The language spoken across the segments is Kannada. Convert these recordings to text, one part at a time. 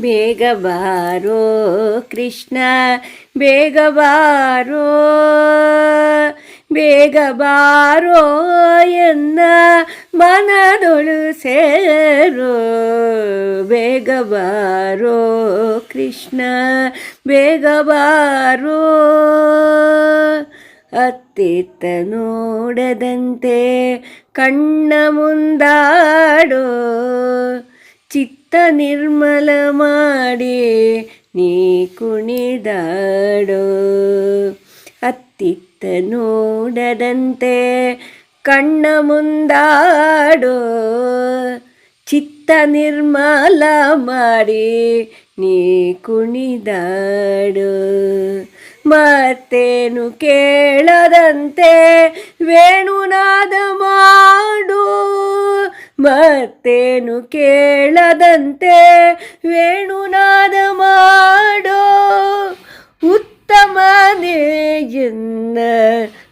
ಬೇಗ ಬಾರೋ ಕೃಷ್ಣ, ಬೇಗ ಬಾರೋ ಬೇಗ ಬಾರೋ ಎನ್ನ ಮನದೊಳು ಸೇರೋ. ಬೇಗ ಬಾರೋ ಕೃಷ್ಣ, ಬೇಗ ಬಾರೋ. ಅತ್ತಿತ್ತ ನೋಡದಂತೆ ಕಣ್ಣ ಮುಂದಾಡೋ ಚಿತ್ತ ನಿರ್ಮಲ ಮಾಡಿ ನೀ ಕುಣಿದಾಡೋ ಅತ್ತಿತ್ತ ನೋಡದಂತೆ ಕಣ್ಣ ಮುಂದಾಡೋ ಚಿತ್ತ ನಿರ್ಮಲ ಮಾಡಿ ನೀ ಕುಣಿದಾಡು ಮತ್ತೇನು ಕೇಳದಂತೆ ವೇಣುನಾದ ಮಾಡು ಮತ್ತೇನು ಕೇಳದಂತೆ ವೇಣುನಾದ ಮಾಡೋ ಉತ್ತಮನೇ ಎನ್ನ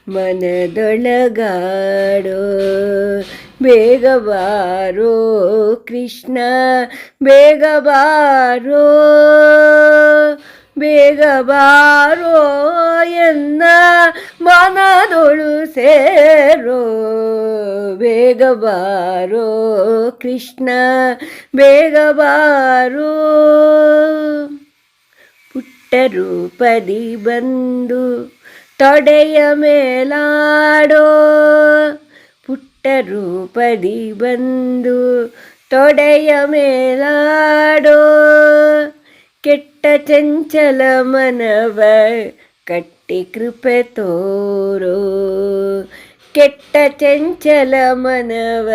ಮನದೊಳಗಾಡೋ. ಬೇಗ ಬಾರೋ ಕೃಷ್ಣ ಬೇಗ ಬಾರೋ ಬೇಗ ಬಾರೋ ಎನ್ನ ಮನದೊಳು ಸೇರೋ ಬೇಗ ಬಾರೋ ಕೃಷ್ಣ ಬೇಗ ಬಾರೋ ಪುಟ್ಟ ರೂಪದಿ ಬಂದು ತೊಡೆಯ ಮೇಲಾಡೋ ಪುಟ್ಟ ರೂಪದಿ ಬಂದು ತೊಡೆಯ ಮೇಲಾಡೋ ಕೆಟ್ಟ ಚಂಚಲ ಮನವ ಕಟ್ಟಿ ಕೃಪೆ ತೋರು. ಕೆಟ್ಟ ಚಂಚಲ ಮನವ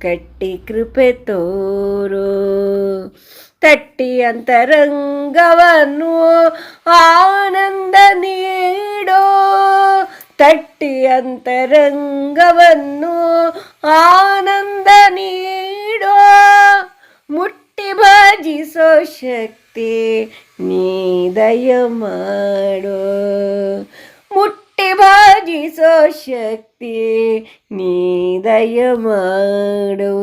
ಕಟ್ಟಿ ಕೃಪೆ ತೋರೋ. ತಟ್ಟಿ ಅಂತರಂಗವನ್ನು ಆನಂದ ನೀಡೋ. ತಟ್ಟಿ ಅಂತರಂಗವನ್ನು ಆನಂದ ನೀಡೋ ಭಜಿಸೋ ಶಕ್ತಿ ನೀ ದಯ ಮಾಡೋ. ಮುಟ್ಟಿ ಬಾಜಿಸೋ ಶಕ್ತಿ ನೀ ದಯ ಮಾಡೋ.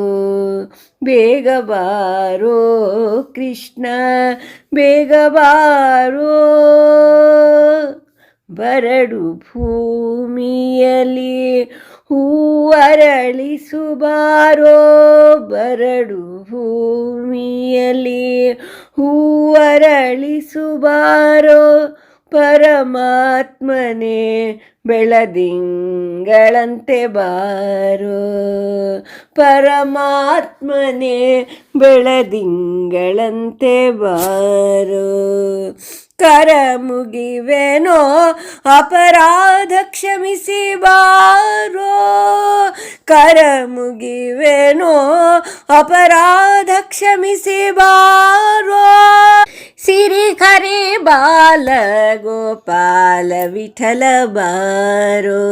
ಬೇಗ ಬಾರೋ ಕೃಷ್ಣ, ಬೇಗ ಬಾರೋ ಬರಡು ಭೂಮಿಯಲ್ಲಿ. ಹೂವರಳಿಸುಬಾರೋ ಬರಡು ಭೂಮಿಯಲ್ಲಿ. ಹೂವರಳಿಸುಬಾರೋ ಪರಮಾತ್ಮನೇ ಬೆಳದಿಂಗಳಂತೆ ಬಾರೋ. ಪರಮಾತ್ಮನೇ ಬೆಳದಿಂಗಳಂತೆ ಬಾರೋ. ಕರ ಮುಗಿವೆನೋ ಅಪರಾಧ ಕ್ಷಮಿಸಿ ಕರ ಮುಗಿವೆನೋ ಅಪರಾಧ ಕ್ಷಮಿಸಿ ಬಾರೋ. ಸಿರಿ ಖರಿ ಬಾಲ ಗೋಪಾಲ ವಿಠಲ ಬಾರೋ.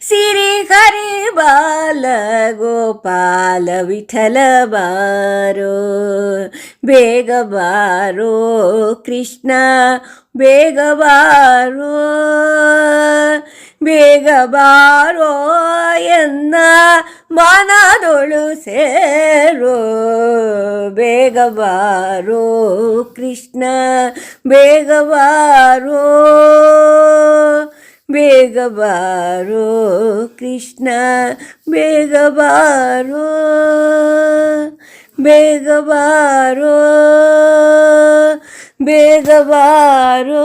ಸಿರಿ ಖರಿ ಬಾಲ ಗೋಪಾಲ ವಿಠಲ ಬಾರೋ. ಬೇಗ ಬಾರೋ ಕೃಷ್ಣ, ಬೇಗ ಬಾರೋ. ಬೇಗ ಬಾರೋ. ಎನ್ನ ಮಾನದೊಳು ಸೇರೋ. ಬೇಗ ಬಾರೋ ಕೃಷ್ಣ, ಬೇಗ ಬಾರೋ. ಬೇಗ ಬಾರೋ ಕೃಷ್ಣ, ಬೇಗ ಬಾರೋ. ಬೇಗ ಬಾರೋ ಬೇಗ ಬಾರೋ.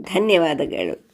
ಧನ್ಯವಾದಗಳು.